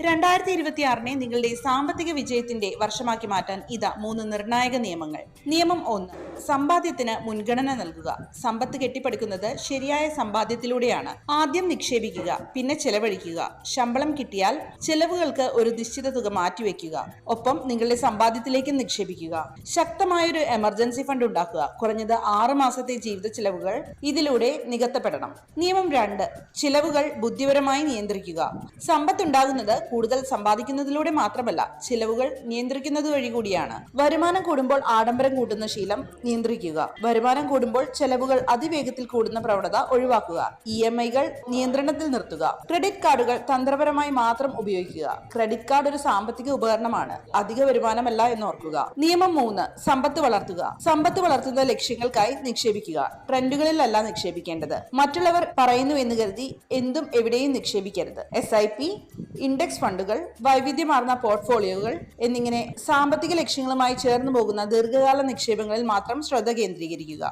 രണ്ടായിരത്തി ഇരുപത്തിയാറിനെ നിങ്ങളുടെ സാമ്പത്തിക വിജയത്തിന്റെ വർഷമാക്കി മാറ്റാൻ ഇതാ മൂന്ന് നിർണായക നിയമങ്ങൾ. നിയമം ഒന്ന് സമ്പാദ്യത്തിന് മുൻഗണന നൽകുക. സമ്പത്ത് കെട്ടിപ്പടുക്കുന്നത് ശരിയായ സമ്പാദ്യത്തിലൂടെയാണ്. ആദ്യം നിക്ഷേപിക്കുക പിന്നെ ചെലവഴിക്കുക. ശമ്പളം കിട്ടിയാൽ ചെലവുകൾക്ക് ഒരു നിശ്ചിത തുക മാറ്റിവെക്കുക. ഒപ്പം നിങ്ങളുടെ സമ്പാദ്യത്തിലേക്കും നിക്ഷേപിക്കുക. ശക്തമായൊരു എമർജൻസി ഫണ്ട് ഉണ്ടാക്കുക. കുറഞ്ഞത് ആറ് മാസത്തെ ജീവിത ചെലവുകൾ ഇതിലൂടെ നികത്തപ്പെടണം. നിയമം രണ്ട് ചിലവുകൾ ബുദ്ധിപരമായി നിയന്ത്രിക്കുക. സമ്പത്തുണ്ടാകുന്നത് കൂടുതൽ സമ്പാദിക്കുന്നതിലൂടെ മാത്രമല്ല ചിലവുകൾ നിയന്ത്രിക്കുന്നത് വഴി കൂടിയാണ്. വരുമാനം കൂടുമ്പോൾ ആഡംബരം കൂട്ടുന്ന ശീലം നിയന്ത്രിക്കുക. വരുമാനം കൂടുമ്പോൾ ചെലവുകൾ അതിവേഗത്തിൽ കൂടുന്ന പ്രവണത ഒഴിവാക്കുക. ഇ എം ഐകൾ നിയന്ത്രണത്തിൽ നിർത്തുക. ക്രെഡിറ്റ് കാർഡുകൾ തന്ത്രപരമായി മാത്രം ഉപയോഗിക്കുക. ക്രെഡിറ്റ് കാർഡ് ഒരു സാമ്പത്തിക ഉപകരണമാണ്. അധിക വരുമാനമല്ല എന്ന് ഓർക്കുക നിയമം മൂന്ന് സമ്പത്ത് വളർത്തുക. സമ്പത്ത് വളർത്തുന്ന ലക്ഷ്യങ്ങൾക്കായി നിക്ഷേപിക്കുക. ട്രെൻഡുകളിലല്ല നിക്ഷേപിക്കേണ്ടത്. മറ്റുള്ളവർ പറയുന്നു എന്ന് കരുതി എന്തും എവിടെയും നിക്ഷേപിക്കരുത്. എസ് ഐ പി ഇൻഡെക്സ് ഫണ്ടുകൾ വൈവിധ്യമാർന്ന പോർട്ട്ഫോളിയോകൾ എന്നിങ്ങനെ സാമ്പത്തിക ലക്ഷ്യങ്ങളുമായി ചേർന്നു പോകുന്ന ദീർഘകാല നിക്ഷേപങ്ങളിൽ മാത്രം ശ്രദ്ധ കേന്ദ്രീകരിക്കുക.